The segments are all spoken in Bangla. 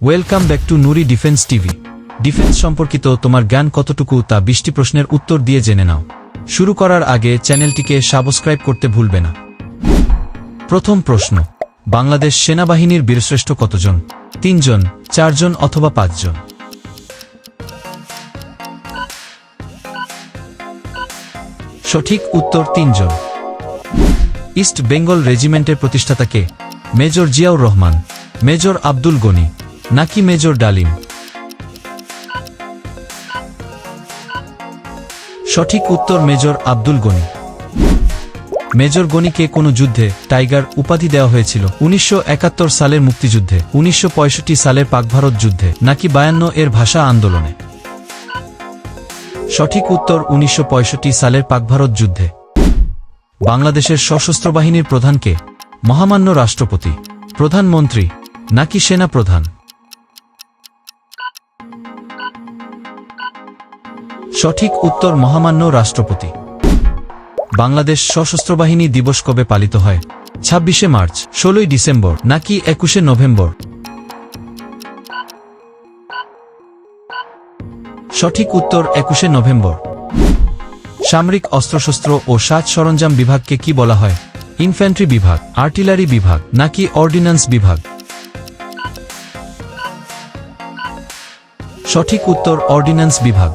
Welcome back to Noori defence TV defence সম্পর্কিত তোমার জ্ঞান কতটুকু তা বিশটি প্রশ্নের উত্তর দিয়ে জেনে নাও। শুরু করার আগে চ্যানেলটিকে সাবস্ক্রাইব করতে ভুলবে না। প্রথম প্রশ্ন, বাংলাদেশ সেনাবাহিনীর বীরশ্রেষ্ঠ কতজন? তিনজন, চারজন অথবা পাঁচজন? সঠিক উত্তর তিনজন। ইস্ট বেঙ্গল রেজিমেন্টের প্রতিষ্ঠাতা কে? মেজর জিয়াউর রহমান। মেজর আব্দুল গনি। নাকি মেজর ডালিম? সঠিক উত্তর মেজর আব্দুল গনি। মেজর গনিকে কোনো যুদ্ধে টাইগার উপাধি দেওয়া হয়েছিল। উনিশশো একাত্তর সালের মুক্তিযুদ্ধে, উনিশশো সালের পাকভারত যুদ্ধে, নাকি বায়ান্ন এর ভাষা আন্দোলনে। সঠিক উত্তর উনিশশো পঁয়ষট্টি সালের পাকভারত যুদ্ধে। বাংলাদেশের সশস্ত্র বাহিনীর প্রধানকে মহামান্য রাষ্ট্রপতি, প্রধানমন্ত্রী, নাকি সেনা প্রধান সঠিক উত্তর মহামান্য রাষ্ট্রপতি। বাংলাদেশ সশস্ত্র বাহিনী দিবস কবে পালিত হয়? ছাব্বিশে মার্চ, ষোলোই ডিসেম্বর, নাকি একুশে নভেম্বর? সঠিক উত্তর একুশে নভেম্বর। সামরিক অস্ত্রশস্ত্র ও সাজ সরঞ্জাম বিভাগকে কি বলা হয়? ইনফ্যান্ট্রি বিভাগ, আর্টিলারি বিভাগ, নাকি অর্ডিন্যান্স বিভাগ? সঠিক উত্তর অর্ডিন্যান্স বিভাগ।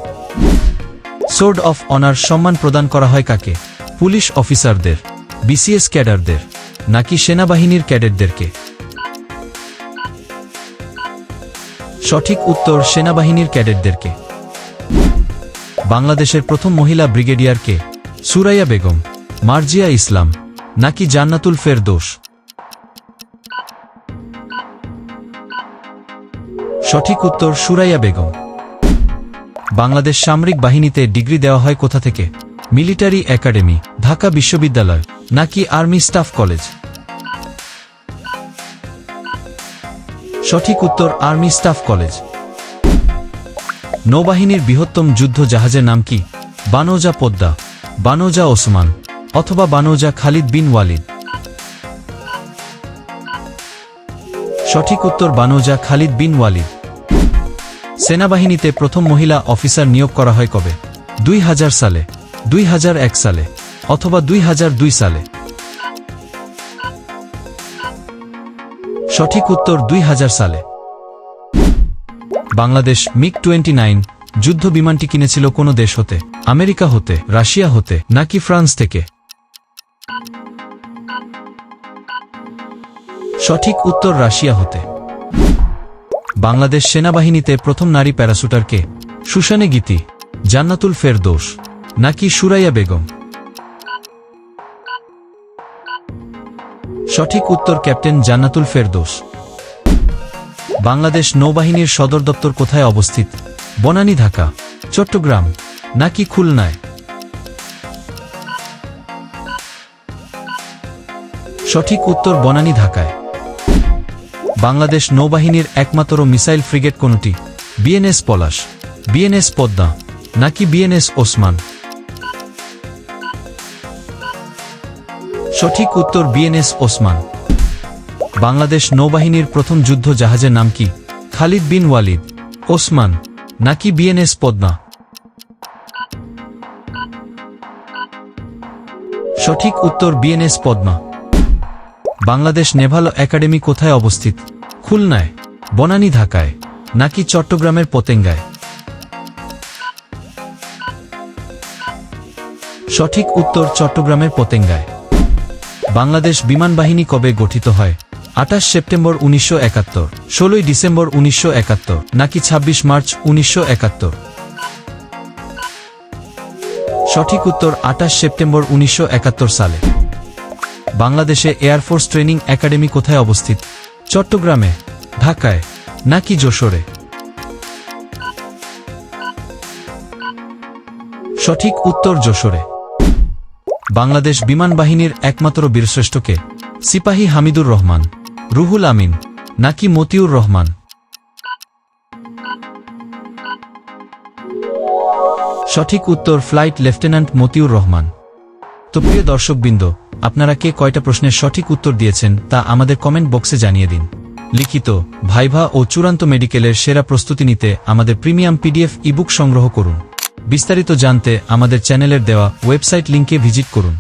সোর্ড অফ অনার সম্মান প্রদান করা হয় কাকে? পুলিশ অফিসারদের বিসিএস ক্যাডারদের, নাকি সেনাবাহিনীর ক্যাডেটদেরকে? সঠিক উত্তর সেনাবাহিনীর ক্যাডেটদেরকে। বাংলাদেশের প্রথম মহিলা ব্রিগেডিয়ার কে? সুরাইয়া বেগম, মার্জিয়া ইসলাম, নাকি জান্নাতুল ফেরদোস? সঠিক উত্তর সুরাইয়া বেগম। বাংলাদেশ সামরিক বাহিনীতে ডিগ্রি দেওয়া হয় কোথা থেকে? মিলিটারি একাডেমি, ঢাকা বিশ্ববিদ্যালয়, নাকি আর্মি স্টাফ কলেজ? সঠিক উত্তর, আর্মি স্টাফ কলেজ। নৌবাহিনীর বৃহত্তম যুদ্ধ জাহাজের নাম কি? বানোজা পোদ্দা, বানোজা ওসমান, অথবা বানোজা খালিদ বিন ওয়ালিদ। সঠিক উত্তর, বানোজা খালিদ বিন ওয়ালিদ। সেনাবাহিনীতে প্রথম মহিলা অফিসার নিয়োগ করা হয় কবে? দুই হাজার সালে, দুই হাজার এক সালে, অথবা দুই দুই সালে? সঠিক উত্তর দুই হাজার সালে। বাংলাদেশ মিগ টোয়েন্টি নাইন যুদ্ধ বিমানটি কিনেছিল কোন দেশ হতে? আমেরিকা হতে, রাশিয়া হতে, নাকি ফ্রান্স থেকে? সঠিক উত্তর রাশিয়া হতে। বাংলাদেশ সেনাবাহিনীতে প্রথম নারী প্যারাশুটার কে সুশানে গীতি, জান্নাতুল ফেরদোস, নাকি সুরাইয়া বেগম? সঠিক উত্তর, ক্যাপ্টেন জান্নাতুল ফেরদোস। বাংলাদেশ নৌবাহিনীর সদর দপ্তর কোথায় অবস্থিত? বনানী, ঢাকা, চট্টগ্রাম, নাকি খুলনায়? সঠিক উত্তর, বনানী, ঢাকায়। বাংলাদেশ নৌবাহিনীর একমাত্র মিসাইল ফ্রিগেট কোনটি, বিএনএস পলাশ, বিএনএস পদ্মা, নাকি বিএনএস ওসমান? সঠিক উত্তর বিএনএস ওসমান। বাংলাদেশ নৌবাহিনীর প্রথম যুদ্ধ জাহাজের নাম কি? খালিদ বিন ওয়ালিদ। ওসমান, নাকি বিএনএস পদ্মা? সঠিক উত্তর BNS Padma. Bangladesh naval academy কোথায় অবস্থিত? খুলনায়, বনানী ঢাকায়, নাকি চট্টগ্রামের পতেঙ্গায়? সঠিক উত্তর চট্টগ্রামের পতেঙ্গায়। বাংলাদেশ বিমান বাহিনী কবে গঠিত হয়? আঠাশ সেপ্টেম্বর উনিশশো একাত্তর, ষোলোই ডিসেম্বর উনিশশো একাত্তর, নাকি ২৬ মার্চ উনিশশো একাত্তর? সঠিক উত্তর আঠাশ সেপ্টেম্বর উনিশশো একাত্তর সালে। বাংলাদেশে এয়ারফোর্স ট্রেনিং একাডেমি কোথায় অবস্থিত? চট্টগ্রামে ঢাকায় নাকি যশোরে? সঠিক উত্তর যশোরে। বাংলাদেশ বিমান বাহিনীর একমাত্র বীরশ্রেষ্ঠকে সিপাহী হামিদুর রহমান, রুহুল আমিন, নাকি মতিউর রহমান? সঠিক উত্তর ফ্লাইট লেফটেন্যান্ট মতিউর রহমান। তো প্রিয় দর্শকবৃন্দ, আপনারা কে কয়টা প্রশ্নের সঠিক উত্তর দিয়েছেন তা আমাদের কমেন্ট বক্সে জানিয়ে দিন। লিখিত ভাইভা ও চূড়ান্ত মেডিকেলের সেরা প্রস্তুতি নিতে আমাদের প্রিমিয়াম পিডিএফ ইবুক সংগ্রহ করুন। বিস্তারিত জানতে আমাদের চ্যানেলের দেওয়া ওয়েবসাইট লিঙ্কে ভিজিট করুন।